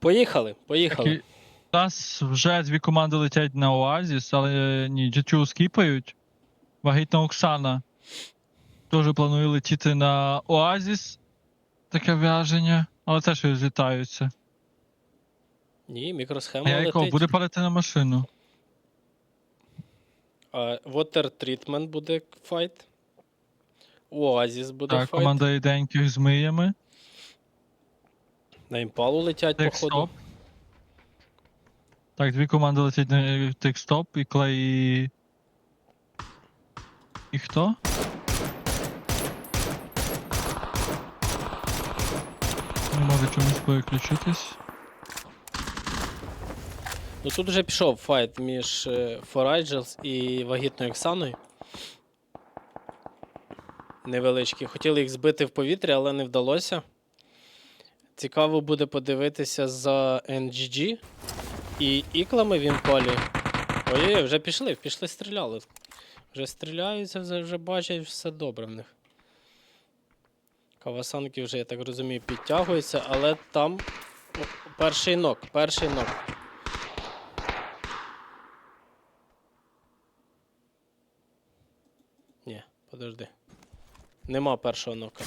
Поїхали, поїхали. Так, У нас вже дві команди летять на Оазіс, але ні, G2 скіпають. Вагітна Оксана теж планує летіти на Оазіс. Таке враження, але теж розлітаються. Ні, мікросхема А летить. буде падати на машину. А, Water Treatment буде файт. Оазіс буде Так, файт. команда іденьких з миями. На імпалу летять, походу. Так, дві команди летять на текстоп і клей. І... і хто? Не може чомусь переключитись. Ну тут вже пішов файт між е, Форайджелс і вагітною Оксаною. Невеличкий. Хотіли їх збити в повітря, але не вдалося. Цікаво буде подивитися за NGG і іклами в імпалі. Ой-ой, вже пішли, пішли стріляли. Вже стріляються, вже, вже бачать, все добре в них. Кавасанки вже, я так розумію, підтягуються, але там о, перший нок, перший нок. Ні, подожди. Нема першого нока.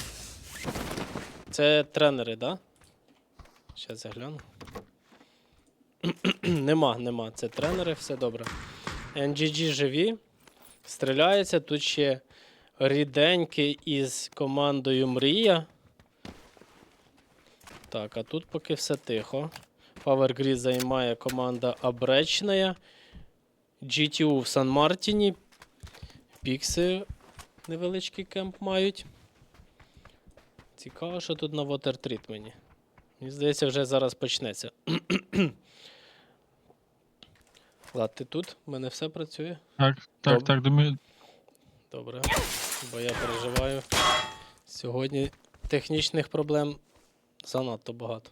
Це тренери, да? Щас я гляну. нема, нема. Це тренери, все добре. NGG живі. Стріляється. Тут ще ріденький із командою Мрія. Так, а тут поки все тихо. Power Grid займає команда Обречная. GTU в Сан-Мартіні. Пікси невеличкий кемп мають. Цікаво, що тут на Water Treatment. Мені здається, вже зараз почнеться. Влад, ти тут? У мене все працює? Так, так, Добре. так, думаю. Добре. Бо я переживаю. Сьогодні технічних проблем занадто багато.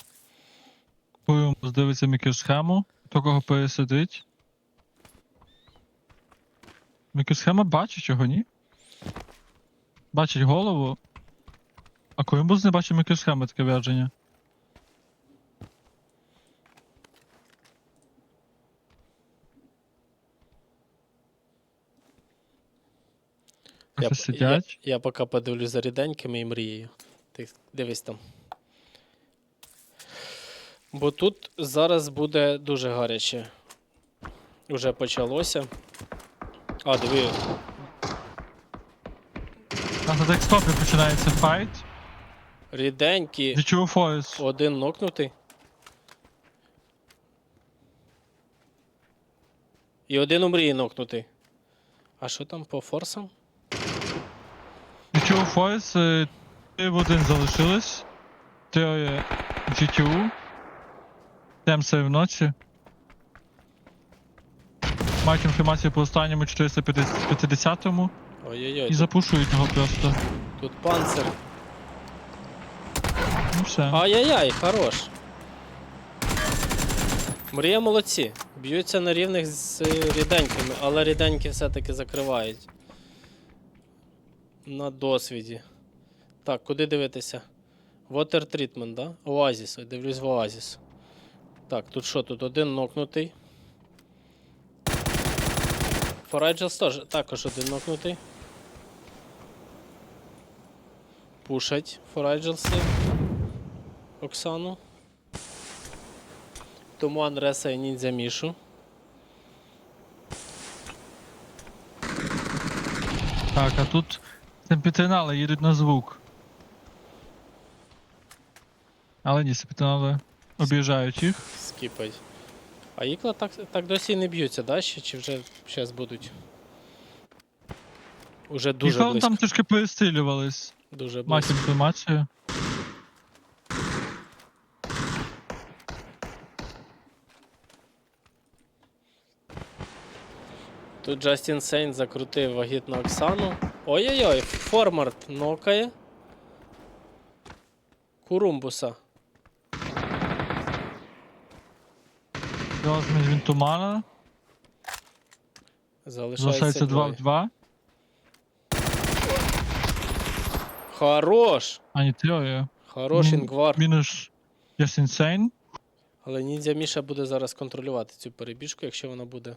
Будемо здивитися мікросхему, хто кого пересидить. Мікросхема бачить чого, ні? Бачить голову. А Колумбус не бачить мікросхеми, таке враження. Я, п- я, я поки подивлюсь за ріденькими і мрією. Ти дивись там. Бо тут зараз буде дуже гаряче. Уже почалося. А, диви, А на декстопі починається файт. ріденькі, Дічого Форес. один нокнутий. І один у мрії нокнутий. А що там по форсам? Дічого Форес. е, Три в один залишилось. Троє GTU. Темси вночі. Мають інформацію по останньому 450-му Ой-ой-ой, і запушують його просто. тут панцир. Ну все. Ай-яй-яй, хорош. Мрія молодці. Б'ються на рівних з е, ріденькими, але ріденькі все-таки закривають. На досвіді. Так, куди дивитися? Water Treatment, да? Оазіс. Ой, Дивлюсь в Оазіс. Так, тут що? Тут один нокнутий. Форайджелс теж також один нокнутий. Пушать Форайджелси. Оксану. Туман Реса і Ніндзя Мішу. Так, а тут семпітинали їдуть на звук. Але ні, семпітинали об'їжджають їх. Скіпать. А ікла так, так досі не б'ються, да? Ще, чи вже зараз будуть? Уже дуже Їх близько. там трішки перестрілювались. Дуже близько. інформацію. Тут Джастін Сейн закрутив вагітну Оксану. Ой-ой-ой, Формарт нокає. Курумбуса. Розмір він тумана. Залишається, Залишається 2 в 2. Хорош! А не троє. Хорош Мін- інгвар. Мінус Just Insane. Але ніндзя Міша буде зараз контролювати цю перебіжку, якщо вона буде.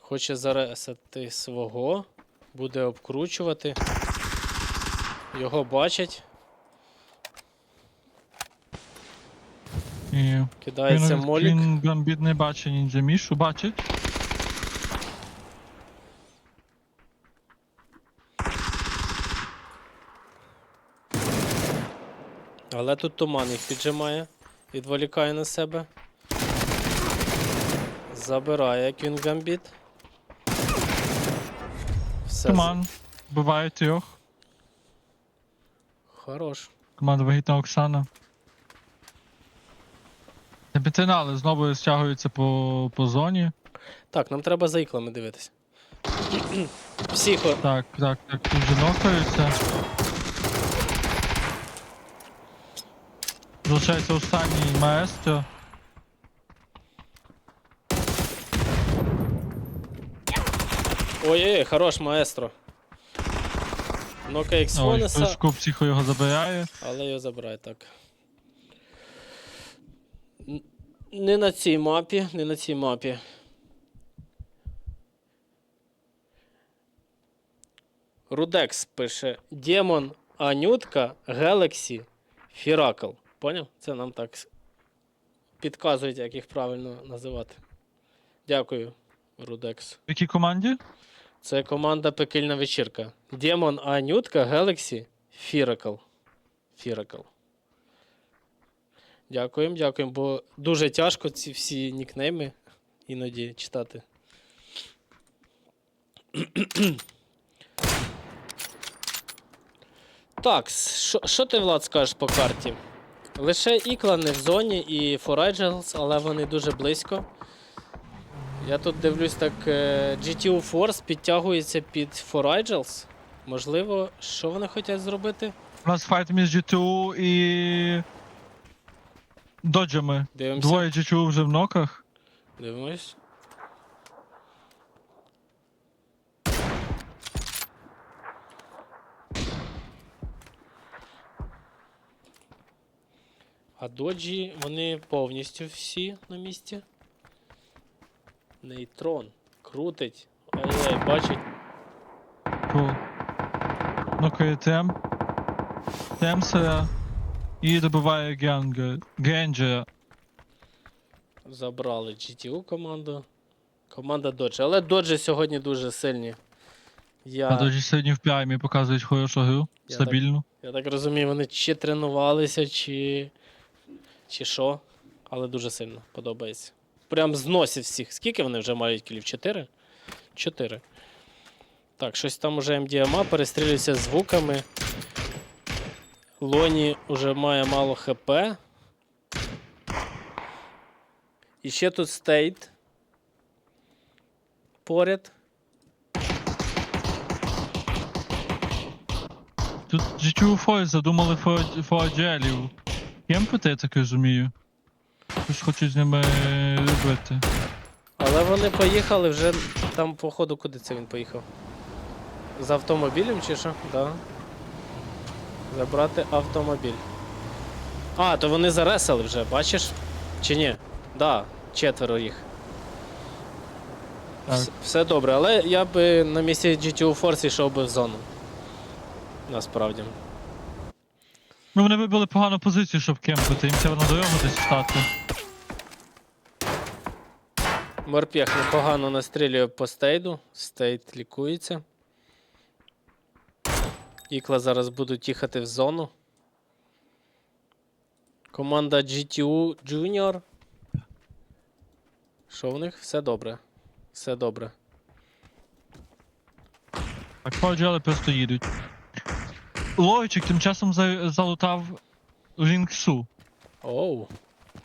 Хоче заресати свого, буде обкручувати. Його бачать, І кидається він, молік. він гамбіт не бачить ніндзя Мішу, бачить. Але тут туман їх піджимає, відволікає на себе. Забирає Квінгамбіт. Все. Туман. Буває трьох. Хорош. Команда вагітна Оксана. Капітанали знову стягуються по, по зоні. Так, нам треба за іклами дивитися. Психо. Так, так, так, тут вже нокаються. Залишається останній маестро. Ой-ой, хорош, маестро. Ну-ка, Ой, Ексфонеса, Пешко психо його забирає. але його забирає так. Не на цій мапі, не на цій мапі. Рудекс пише: Демон, Анютка, Galaxy, Фіракл. Поняв? Це нам так підказують, як їх правильно називати. Дякую, Рудекс. В якій команді? Це команда Пекельна вечірка. Демон Анютка, Galaxy, Фіракл. Фіракл. Дякуємо, дякуємо, бо дуже тяжко ці всі нікнейми іноді читати. Так, що- ти, Влад, скажеш по карті? Лише Ікла не в зоні і Forageals, але вони дуже близько. Я тут дивлюсь так, е, GTU Force підтягується під Forageals. Можливо, що вони хочуть зробити? У нас файт між GTU і. Доджами. Дивимося. Двоє GTU вже в ноках. Дивимось. А доджі, вони повністю всі на місці. Нейтрон. Крутить. Ай-яй, бачить. Кул. Нокає тем. Темсера. І добиває Генга. Генджера. Забрали GTU команду. Команда Dodge. Але Dodge сьогодні дуже сильні. Я... А Доджі сьогодні в праймі показують хорошу гру. Я Стабільну. Я так розумію, вони чи тренувалися, чи. чи що. Але дуже сильно подобається. Прям зносять всіх. Скільки вони вже мають кілів? Чотири? Чотири. Так, щось там уже МДМА перестрілюється звуками. Лоні вже має мало ХП. І ще тут стейт. Поряд. Тут GTU Force задумали фоаджелів. Кемпити, я так розумію. Щось хочуть з ними робити. Але вони поїхали вже там, походу, куди це він поїхав? З автомобілем чи що? Да. Забрати автомобіль. А, то вони заресали вже, бачиш? Чи ні? Да, четверо їх. Так. Вс- Все добре, але я би на місці GTU Force йшов би в зону. Насправді. Ну вони вибили погану позицію, щоб кемпити. Їм треба на дорогу десь стати. Морпех непогано настрілює по стейду. Стейд лікується. Ікла зараз будуть їхати в зону. Команда GTU Junior. Що в них? Все добре. Все добре. Так, фоаджели просто їдуть. Лойчик тим часом за- залутав Рінгсу. Оу,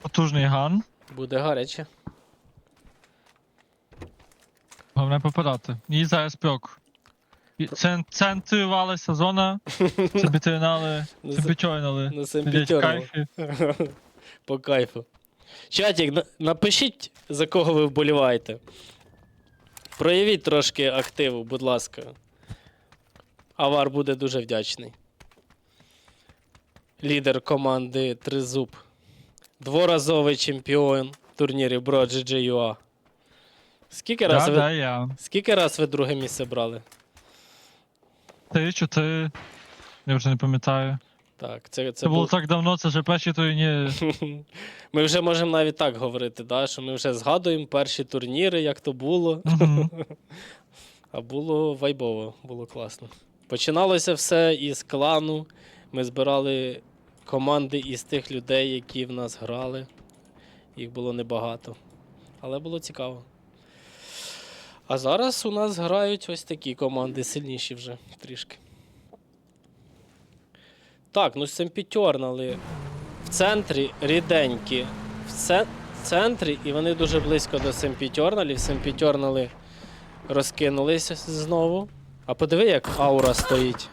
Потужний ган. буде гаряче. Головне попадати. І зараз прок. Цен- Центрувалася зона, собі Ну, собі чойнали. На Сидять кайфі. По кайфу. Чатік, на- напишіть, за кого ви вболіваєте. Проявіть трошки активу, будь ласка. Авар буде дуже вдячний. Лідер команди Тризуб. Дворазовий чемпіон турнірів Bro GG.ua. Скільки раз Да, ви да, я. Скільки раз ви друге місце брали? Ти чи ти? Я вже не пам'ятаю. Так, це, це, Це було був... так давно, це вже перші турні. Ми вже можемо навіть так говорити, да? що ми вже згадуємо перші турніри, як то було. Мгм. А було вайбово, було класно. Починалося все із клану. Ми збирали команди із тих людей, які в нас грали. Їх було небагато. Але було цікаво. А зараз у нас грають ось такі команди, сильніші вже трішки. Так, ну семпітьорнали в центрі ріденькі. В це- центрі, і вони дуже близько до семпітьорналів. Семпітьорнали розкинулися знову. А подиви, як аура стоїть.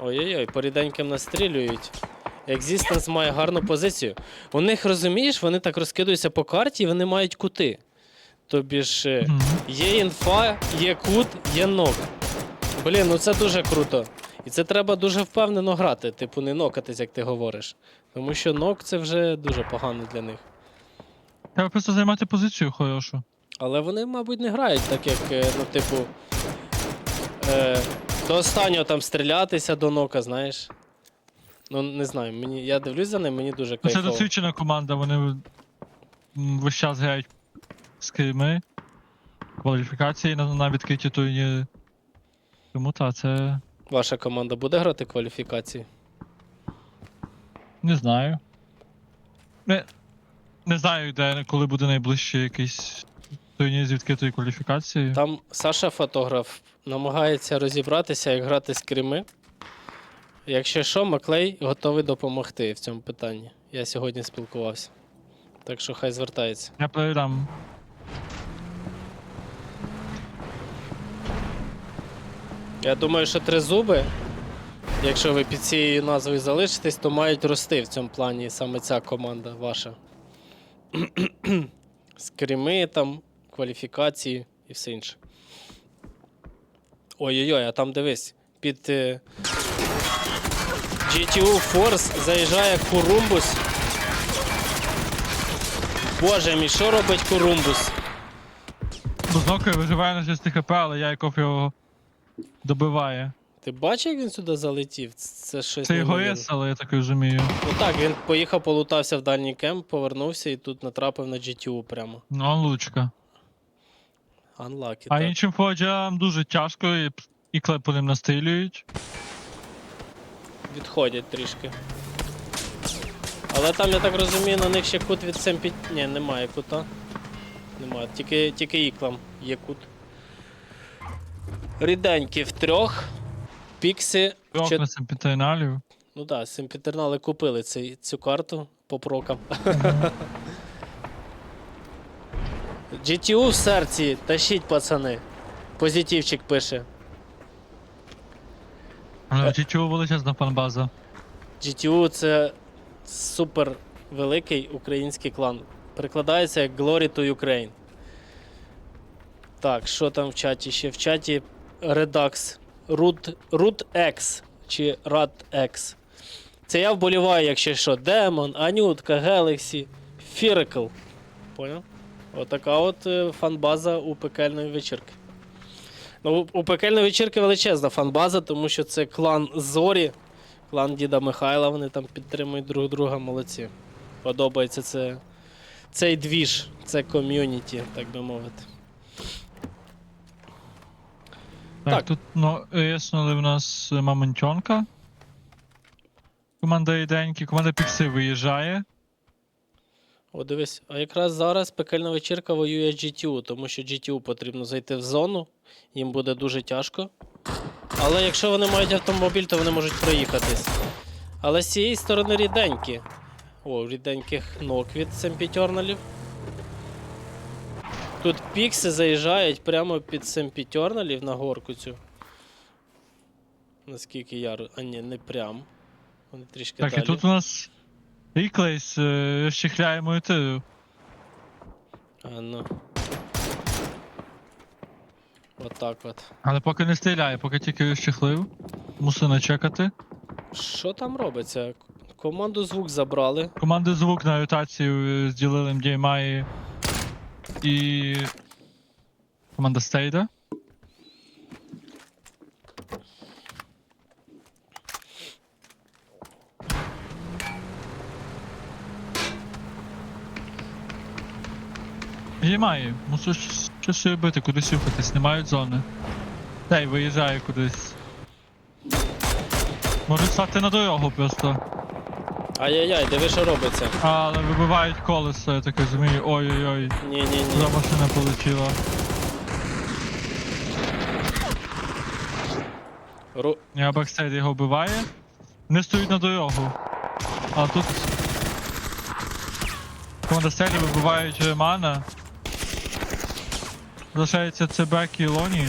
Ой-ой-ой, по ріденьким настрілюють. Existence має гарну позицію. У них, розумієш, вони так розкидаються по карті і вони мають кути. Тобі ж е, є інфа, є кут, є нок. Блін, ну це дуже круто. І це треба дуже впевнено грати, типу, не нокатись, як ти говориш. Тому що нок це вже дуже погано для них. Треба просто займати позицію хорошу. Але вони, мабуть, не грають так, як, е, ну, типу, е, до останнього там стрілятися до нока, знаєш. Ну, не знаю, мені, я дивлюсь за ним, мені дуже Ну, Це досвідчена команда, вони весь час грають скрими, кваліфікації на, на відкриті турніри. Тому та, це Ваша команда буде грати кваліфікації? не знаю. Не, не знаю, де коли буде найближчий якийсь турнір з відкритою кваліфікацією. Там Саша фотограф намагається розібратися, як грати скрими. Якщо що, Маклей готовий допомогти в цьому питанні. Я сьогодні спілкувався. Так що хай звертається. Я передам. Я думаю, що три зуби, якщо ви під цією назвою залишитесь, то мають рости в цьому плані саме ця команда ваша. Скріми там, кваліфікації і все інше. Ой-ой-ой, а там дивись, під е, GTU Force заїжджає Курумбус. Боже мій, що робить Курумбус? Бо виживає на 6 хп, але я Яйков його добиває. Ти бачив, як він сюди залетів? Це щось. Це його ес, але я так розумію. Ну так, він поїхав, полутався в дальній кемп, повернувся і тут натрапив на GTU прямо. Ну, он лучка. Unlucky, А так. іншим фоджам дуже тяжко і, і клеп по ним настрілюють. Відходять трішки. Але там, я так розумію, на них ще кут від Семпі... Ні, немає кута. Немає, тільки, тільки іклам є кут. Ріденькі в трьох. Піксі. в Трьох семпітерналів. Ну так, Семпітернали купили цей, цю карту по прокам. GTU в серці, тащіть, пацани. Позитивчик пише. В GTU величезна фанбаза. GTU це супер великий український клан. Перекладається як Glory to Ukraine. Так, що там в чаті ще? В чаті Redux. Root, Root X чи Rad X. Це я вболіваю, якщо що. Демон, Анютка, Galaxy, Firacle. Поняв? Отака от е, фанбаза у пекельної вечірки. Ну, у пекельної вечірки величезна фанбаза, тому що це клан Зорі, клан Діда Михайла, вони там підтримують друг друга, молодці. Подобається це, цей двіж, це ком'юніті, так би мовити. Так, Так. тут ну, яснули в нас Мамонтьонка. Команда Іденьки, команда Пікси виїжджає. О, дивись, а якраз зараз пекельна вечірка воює з GTU, тому що GTU потрібно зайти в зону, їм буде дуже тяжко. Але якщо вони мають автомобіль, то вони можуть проїхатись. Але з цієї сторони ріденькі. О, ріденьких ног від семпітьорналів. Тут пікси заїжджають прямо під семпітьорналів на горку цю. Наскільки я. А ні, не прям. Вони трішки Так, далі. і тут у нас Ріклейс е, розчехляє монітору. А ну. Отак от. Але поки не стріляє, поки тільки розчехлив. Мусив начекати. Що там робиться? Команду звук забрали. Команди звук на ротацію е, зділили MDMI і. Команда Стейда. MDMI, мусиш щось робити, кудись рухатись, не мають зони. Дай, виїжджає кудись. Можуть стати на дорогу просто. Ай-яй-яй, диви, що робиться. Але вибивають колесо, я так розумію. Ой-ой-ой, Ні-ні-ні. куди машина полетіла. Ру... Я бакстейд його вбиває. Не стоїть на дорогу. А тут. Команда стелі вибивають Ремана. Залишається Цебек і Лоні.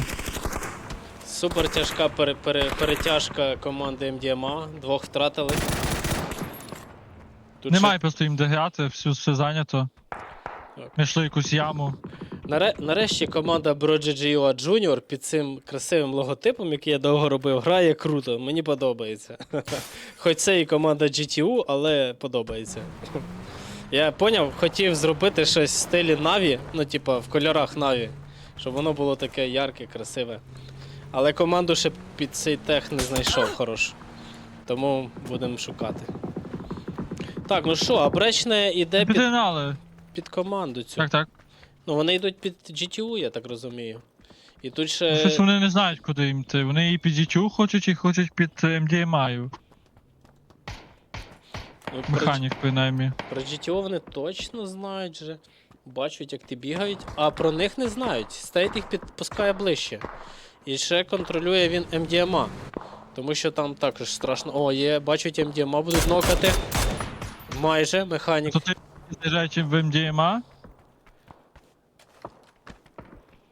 Супер тяжка пере, пере, перетяжка команди МДМА. Двох втратили. Тут Немає просто їм де грати, все, все зайнято. Так. Знайшли якусь яму. Наре... Нарешті команда BroGGUA Junior під цим красивим логотипом, який я довго робив, грає круто. Мені подобається. Хоч це і команда GTU, але подобається. Я поняв, хотів зробити щось в стилі Na'Vi, ну, типа в кольорах Na'Vi, щоб воно було таке ярке, красиве. Але команду ще під цей тех не знайшов хорош. Тому будемо шукати. Так, ну що, Абречне іде під, Підігнали. під команду цю. Так, так. Ну, вони йдуть під GTU, я так розумію. І тут Ну, ще. Щось вони не знають, куди їм йти. Вони і під GTU хочуть, і хочуть під е, MDMI. ну, про, Механік, принаймні. про GTO вони точно знають вже. Бачать, як ти бігають, а про них не знають. Стейт їх підпускає ближче. І ще контролює він MDMA. Тому що там також страшно. О, є, бачать MDMA, будуть нокати. Майже механік. То ти заїжджаєш в MDMA?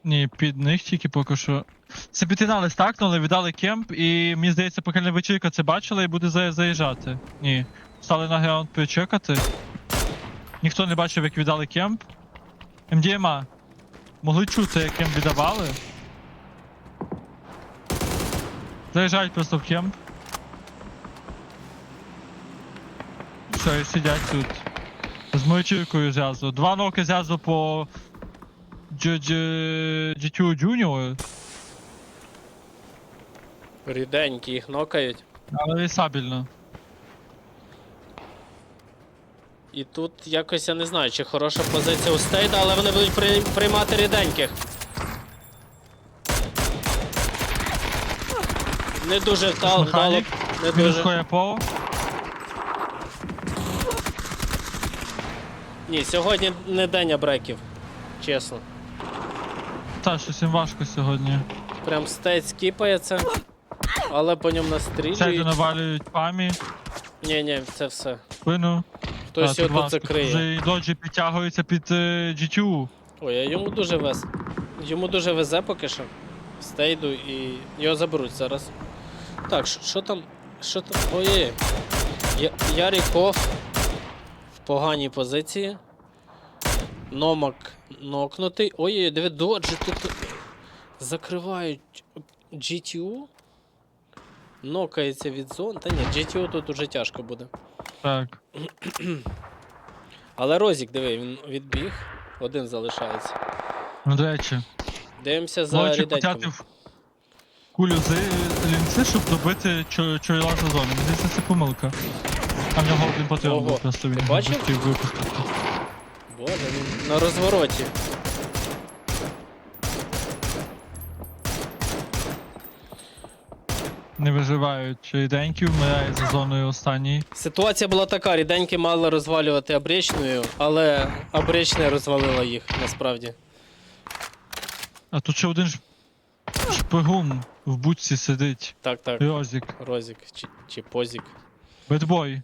Ні, під них тільки поки що. Це підігнали, стакнули, віддали кемп, і мені здається, поки вечірка це бачила і буде за- заїжджати. Ні. Стали на граунд причекати. Ніхто не бачив, як віддали кемп. МДМА. Могли чути, як кемп віддавали. Заїжджають просто в кемп. Все, і сидять тут. З мойчиркою зразу. Два ноки зразу по GTU Junior, Ріденькі їх нокають. але і. І тут якось я не знаю, чи хороша позиція у стейда, але вони будуть при... приймати ріденьких. Не дуже вдало, не дуже. Ні, сьогодні не день абреків. Чесно. Та, щось їм важко сьогодні. Прям стейт скіпається, але по ньому Сяді настрілюють. навалюють памі, Ні, ні, це все. спину. Хтось його тут закриє. Вже і доджі підтягуються під е, GTU. Ой, а йому дуже вез. Йому дуже везе поки що. Стейду і його заберуть зараз. Так, що- що там? Що там? Ой. Я... Яріков в поганій позиції. Номак нокнутий. Ой-ой, диви, доджі тут закривають GTU. Нокається від зон. Та ні, GTU тут уже тяжко буде. Так. Але Розік, диви, він відбіг. Один залишається. Ну, до речі. Дивимося за Лочик кулю з лінци, щоб добити чо- за зону. Мені здається, це помилка. А в нього один патрон Ого, був просто він бачив? хотів випустити. Боже, він на розвороті. Не виживають ріденькі, вмирає за зоною останній. Ситуація була така: ріденьки мали розвалювати абречною, але абречна розвалила їх насправді. А тут ще один ж шпигун в будці сидить. Так, так. Йозік. Розік чи, чи позік. Бедбой.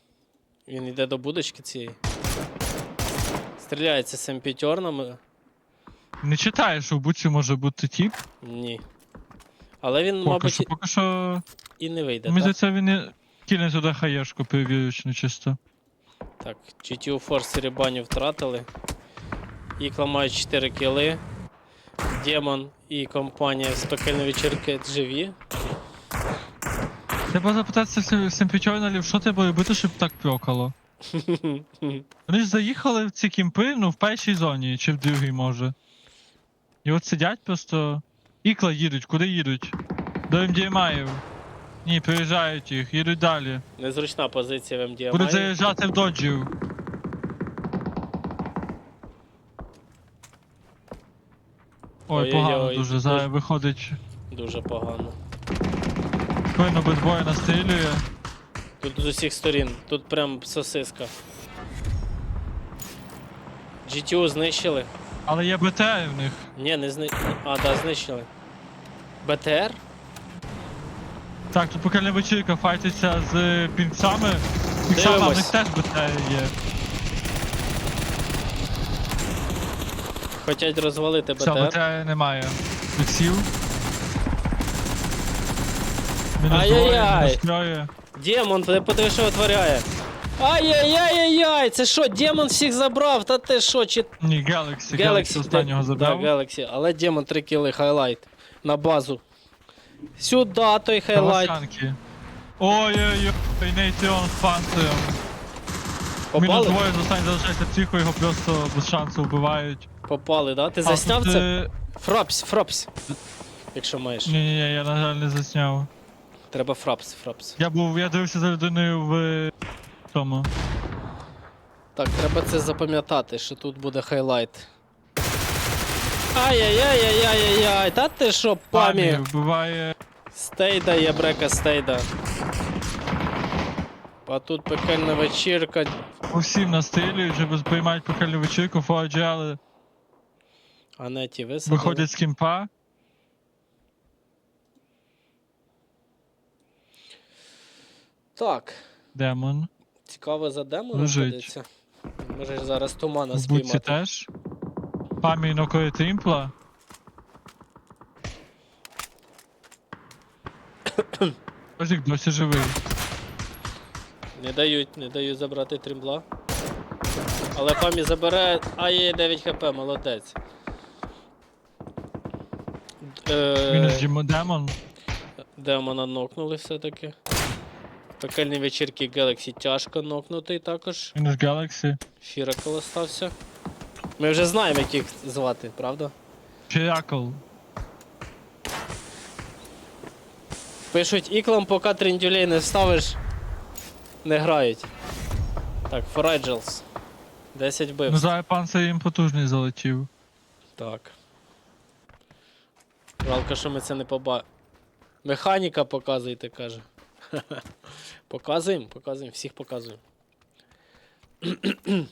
Він йде до будочки цієї. Стріляється семпітьорнами. Не читаєш, що в будці може бути тіп. Ні. Але він, Поки мабуть, що, поки що. і не вийде. Мені здається, він не кине туди хаєшку, перевірюючи чисто. так. GTU Force Рібанів втратили. Ікла мають 4 кіли. Демон і компанія з пекельної вечірки живі. Треба запитатися Семпічойналів, що треба робити, щоб так пьокало. Вони ж заїхали в ці кімпи, ну, в першій зоні, чи в другій, може. І от сидять просто. Ікла їдуть, куди їдуть? До МДМАїв. Ні, приїжджають їх, їдуть далі. Незручна позиція в МДМА. Будуть заїжджати в доджів. Ой, Ой-ой-ой, погано дуже. дуже- Зараз виходить. Дуже погано. Спину бедбоя настрілює. Тут з усіх сторін. Тут прям сосиска. GTU знищили. Але є БТР в них. Ні, не зни... А, да, знищили. БТР? Так, тут поки вечірка файтиться з пінцами. Пінцами в них теж БТР є. Хотять розвалити Все, БТР. БТР немає. Підсів. Ай-яй-яй. Демон, ти подиви, що витворяє. Ай-яй-яй-яй-яй! Це що, демон всіх забрав? Та ти що, чи Ні, Galaxy, Galaxy останнього да, забрав. Да, Galaxy, але демон 3 кіли хайлайт на базу. Сюда той хайлайт. Ой-ой-ой, Нейтіон з панцирем. Мінус двоє з останніх залишається тихо, його просто без шансу вбивають. Попали, да? Ти засняв це? е, Фрапс, фрапс. Якщо маєш. Ні-ні-ні, я на жаль не засняв. Треба фрапс, фрапс. Я був, я дивився за людиною в тому. Так, треба це запам'ятати, що тут буде хайлайт. Ай-яй-яй-яй-яй-яй, та ти що, памі? вбиває. Стейда є брека стейда. А тут пекельна вечірка. Усім настрілюють, щоб приймають пекельну вечірку, фоаджали А не ті висадили. виходять з кімпа. Так, Демон. цікаво за демоном Лежить. ходиться. Може ж зараз тумана В буці спіймати. теж. Памі нокує трімпла. Ожик досі живий. Не дають, не дають забрати тримбла. Але памі забере. А є 9 хп, молодець. Е, Мінус Дімо- демон. Демона нокнули все-таки. В пекельній вечірки Galaxy тяжко нокнутий також. Мінус Galaxy. Фіракл остався. Ми вже знаємо, як їх звати, правда? Піракл. Пишуть іклам, поки трендюлей не вставиш, не грають. Так, Форайджелс. 10 бив. Ну зараз панцир їм потужний залетів. Так. Жалко, що ми це не поба. Механіка показуйте, каже. Показуємо, показуємо, всіх показуємо.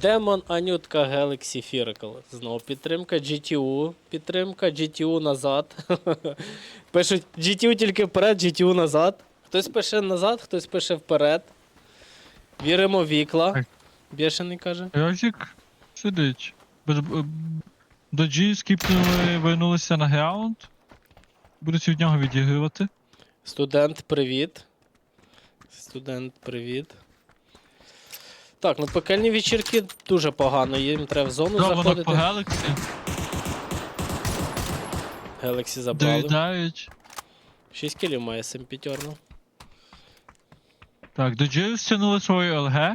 Демон Анютка Galaxy Firacle. Знову підтримка GTU. Підтримка GTU назад. Пишуть GTU тільки вперед, GTU назад. Хтось пише назад, хтось пише вперед. Віримо вікла. Бешений каже. Ожик сидить. Б- Доджі скіпнули, вернулися на граунд. Будуть від нього відігрувати. Студент, привіт. Студент, привіт. Так, ну пекельні вечірки дуже погано, їм треба в зону Знову нок заходити. по Galaxy. Galaxy забрали. Доїдають. 6 кілів має Семпітьорно. Так, доджі стягнули свою ЛГ.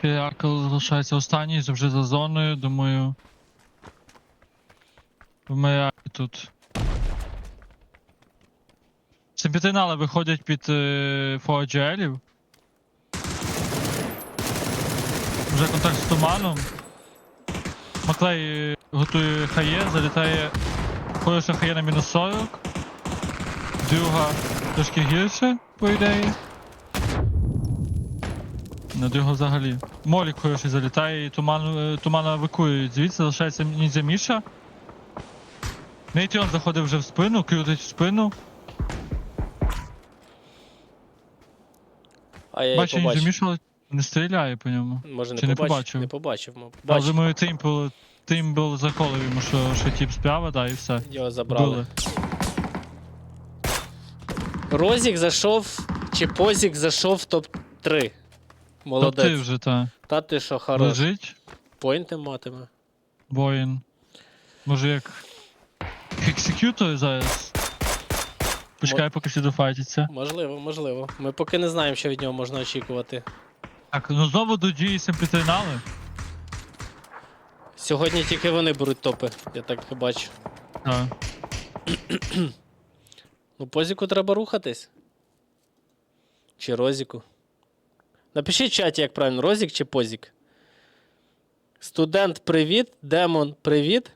Піракл залишається останній, вже за зоною, думаю. Вмирає тут. Симпітинали виходять під е, фоаджелів. Вже контакт з туманом. Маклей е, готує хає, залітає хороша хає на мінус 40. Друга трошки гірше, по ідеї. На другого взагалі. Молік хороший залітає і туман, е, тумана евакуюють. Звідси залишається ніндзя Міша. Нейтіон заходив вже в спину, крутить в спину. А я Бачу побачив. Міша, не стріляє по ньому. Може не Чи не побачив? побачив? Не побачив, мабуть. Але Бачив, думаю, Тимпл, Тимбл заколив йому, що, що тіп справа, да, і все. його забрали. Були. Розік зайшов, чи Позік зайшов в топ-3. Молодець. Тобто ти вже та. Та ти що, хорош. Лежить, Пойнти матиме. воїн. Може як. Execute зараз. Почекай, поки всі дофайтяться. Можливо, можливо. Ми поки не знаємо, що від нього можна очікувати. Так, ну знову до G симпітринали. Сьогодні тільки вони беруть топи, я так і бачу. Так. Ну, позіку треба рухатись. Чи розіку. Напишіть в чаті, як правильно, розік чи позік. Студент, привіт. Демон, привіт.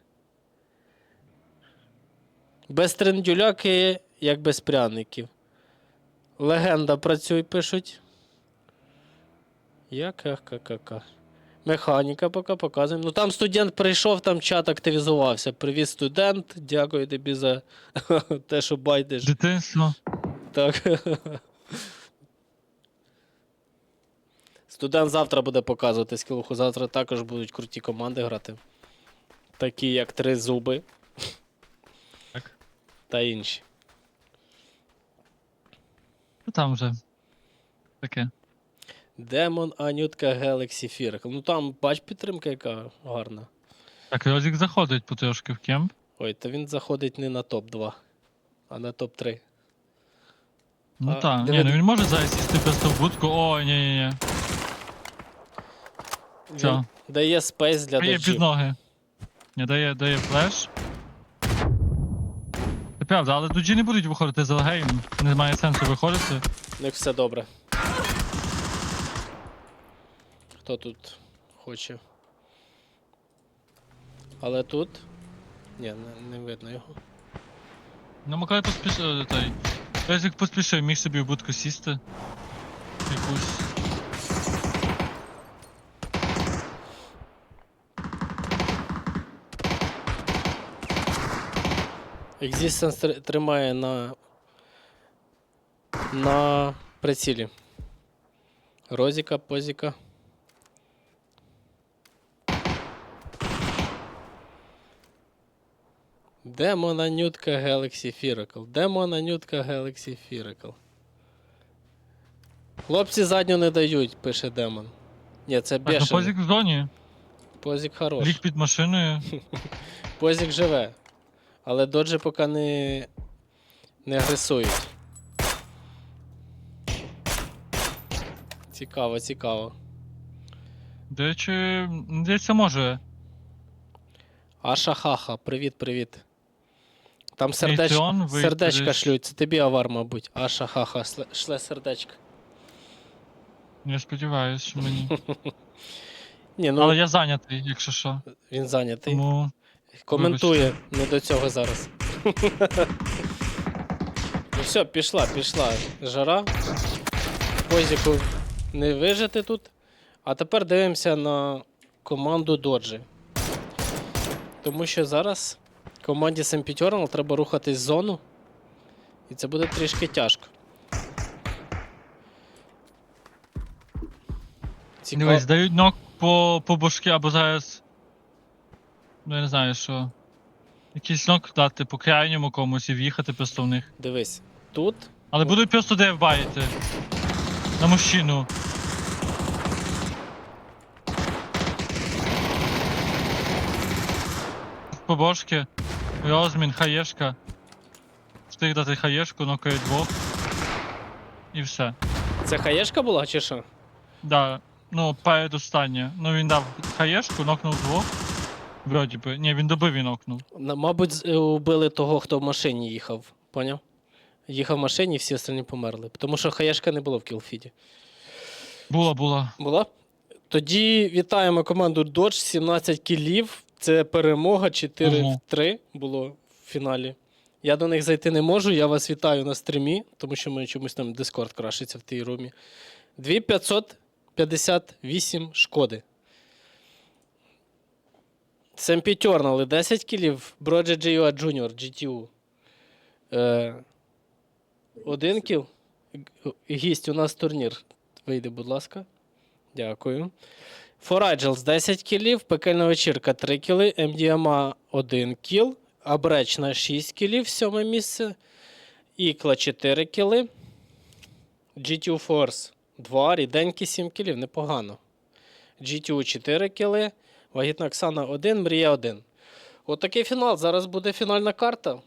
Без трендюляки, як без пряників. Легенда працюй, пишуть. Як, як, як, як. Механіка поки показуємо. Ну там студент прийшов, там чат активізувався. Привіт, студент. Дякую тобі за те, що байдеш. Дитинство. Так. Студент завтра буде показувати скілуху. Завтра також будуть круті команди грати. Такі як три зуби. Та інші. Ну там вже. Таке. Демон, Анютка, Galaxy Фірк. Ну там бач підтримка, яка гарна. Так, Розік заходить потрошки в кемп. Ой, то він заходить не на топ-2, а на топ-3. Ну А, так. диви- Ні, ну він може зараз сісти просто в будку. Ой, ні, ні, ні. Він Що? дає спейс для Дає доджів. під ноги. Ні, дає, дає флеш. Правда, але доджі не будуть виходити з лагеєм. Немає сенсу виходити. У них все добре. Хто тут хоче? Але тут. Ні, не, не видно його. Ну, Миколай поспішив. Той. Розік поспішив, міг собі в будку сісти. Якусь. Existence тр- тримає на. На прицілі. Розіка, позіка. Демона нютка Galaxy Firacle. Демона нютка Galaxy Firacle. Хлопці задню не дають, пише демон. Ні, це Так, ну бешений. позік в зоні. Позік хорош. Ліг під машиною. Позік живе. Але доджі поки не, не агресують. Цікаво, цікаво. До речі, здається, може. Аша хаха, привіт, привіт. Там сердеч... Нейтрон, ви сердечка шлють, це тобі авар, мабуть. Аша хаха, шле сердечка. Я сподіваюся, що мені. Ні, ну Але я зайнятий, якщо що. він зайнятий. Тому. Коментує, не до цього зараз. ну все, пішла, пішла жара. Позіку не вижити тут. А тепер дивимося на команду Доджі. Тому що зараз команді Sempiturn треба рухатись в зону. І це буде трішки тяжко. Цікаво. Дивись, дають ног по, по башки або зараз. Ну я не знаю що. Якийсь ног дати по крайньому комусь і в'їхати просто в них. Дивись, тут Але будуть просто девбаїти. На мужчину. По бошки. Розмін, хаєшка. Встиг дати хаєшку, нокає двох. І все. це хаєшка була чи що? Да, ну, передостання. Ну він дав хаєшку, нокнув двох. Вроді би. Ні, він добив і нокнув. На- Мабуть, з- е, убили того, хто в машині їхав. Поняв? Їхав в машині, всі остальні померли. Тому що хаєшка не було в кілфіді. Була, була. Була? Тоді вітаємо команду Dodge, 17 кілів. Це перемога 4 Ого. в 3 було в фіналі. Я до них зайти не можу. Я вас вітаю на стрімі, тому що ми чомусь там Discord крашиться в тій румі. 2558 шкоди. Семпітьорнали 10 кілів. Броджі Джіюа Junior GTU. Е, один кіл. Гість, у нас турнір. Вийди, будь ласка. Дякую. Форайджелс 10 кілів, пекельна вечірка 3 кіли, MDMA 1 кіл, Абречна 6 кілів, сьоме місце. Ікла 4 кіли. GTU Force 2, ріденькі 7 кілів, непогано. GTU 4 кіли, Вагітна Оксана 1, Мрія 1. Отакий фінал. Зараз буде фінальна карта.